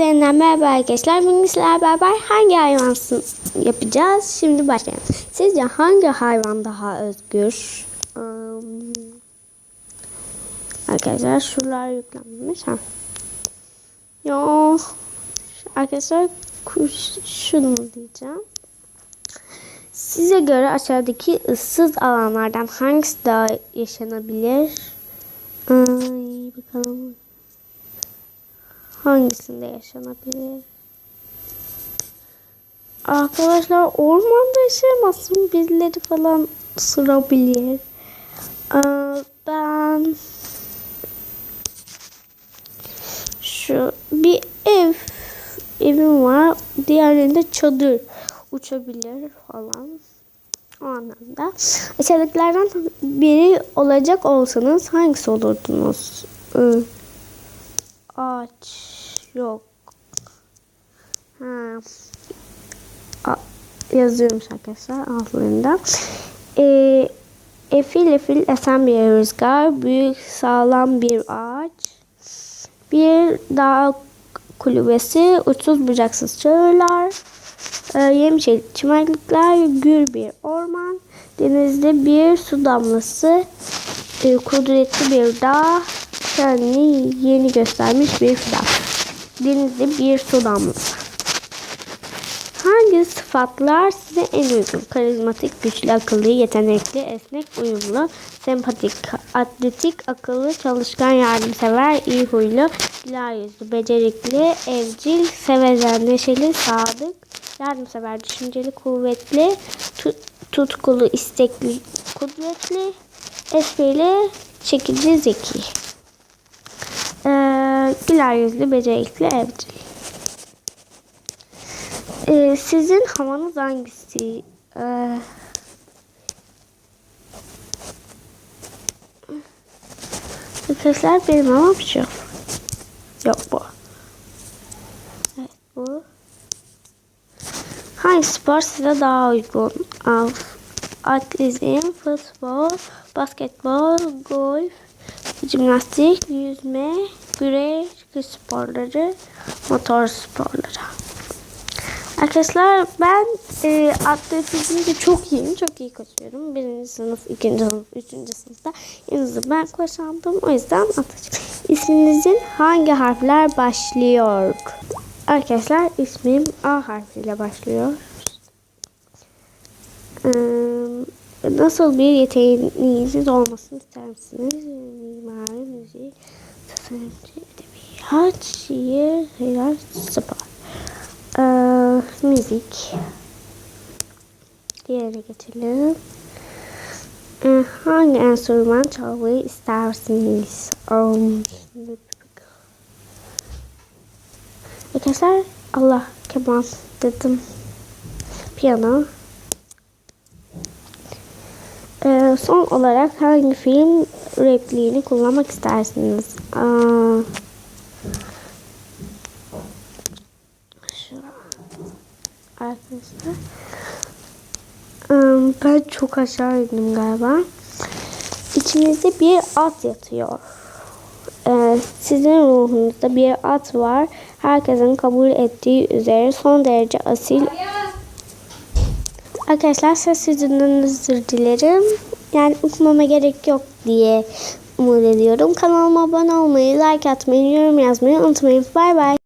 Yeniden merhaba arkadaşlar. Bugün sizlerle beraber hangi hayvansın yapacağız? Şimdi başlayalım. Sizce hangi hayvan daha özgür? Um, arkadaşlar şuralar yüklenmiş. Ha. Yo. Arkadaşlar kuş şunu diyeceğim. Size göre aşağıdaki ıssız alanlardan hangisi daha yaşanabilir? Ay, bakalım. Hangisinde yaşanabilir? Arkadaşlar ormanda yaşayamazsın. Birileri falan ısırabilir. Ee, ben şu bir ev evim var. Diğerlerinde çadır uçabilir falan. O anlamda. Aşağıdakilerden biri olacak olsanız hangisi olurdunuz? Ee, ağaç yok. Ha. A- yazıyorum arkadaşlar altlarında. Ee, efil efil esen bir rüzgar, büyük sağlam bir ağaç, bir dağ kulübesi, uçsuz bucaksız çağırlar, e, yemyeşil çimenlikler, gür bir orman, denizde bir su damlası, e, kudretli bir dağ, kendini yeni göstermiş bir fidan. Denizde bir su damlası. Hangi sıfatlar size en uygun? Karizmatik, güçlü, akıllı, yetenekli, esnek, uyumlu, sempatik, atletik, akıllı, çalışkan, yardımsever, iyi huylu, güler yüzlü, becerikli, evcil, sevecen, neşeli, sadık, yardımsever, düşünceli, kuvvetli, tu- tutkulu, istekli, kudretli, esprili, çekici, zeki. Güler yüzlü, becerikli, evcil. Ee, sizin havanız hangisi? Ee, arkadaşlar benim havam şu. Yok bu. Evet bu. Hangi spor size daha uygun? Av, atletizm, futbol, basketbol, golf, jimnastik, yüzme, güreş, kış sporları, motor sporları. Arkadaşlar ben e, atletizmde çok iyiyim. Çok iyi koşuyorum. Birinci sınıf, ikinci sınıf, üçüncü sınıfta en ben koşandım. O yüzden atacağım. İsminizin hangi harfler başlıyor? Arkadaşlar ismim A harfiyle başlıyor. Ee, nasıl bir yeteneğiniz olmasını ister misiniz? Mimari, müzik, tasarımcı, edebiyat, şiir, hayat, spor. Ee, müzik. Diğerine geçelim. Ee, hangi enstrüman çalmayı istersiniz? Um, Arkadaşlar Allah keman dedim. Piyano. Ee, son olarak hangi film repliğini kullanmak istersiniz? Aa, arkadaşlar. Ben çok aşağı indim galiba. İçinizde bir at yatıyor. Ee, sizin ruhunuzda bir at var. Herkesin kabul ettiği üzere son derece asil. Arkadaşlar ses yüzünden özür dilerim. Yani okumama gerek yok diye umut ediyorum. Kanalıma abone olmayı, like atmayı, yorum yazmayı unutmayın. Bay bay.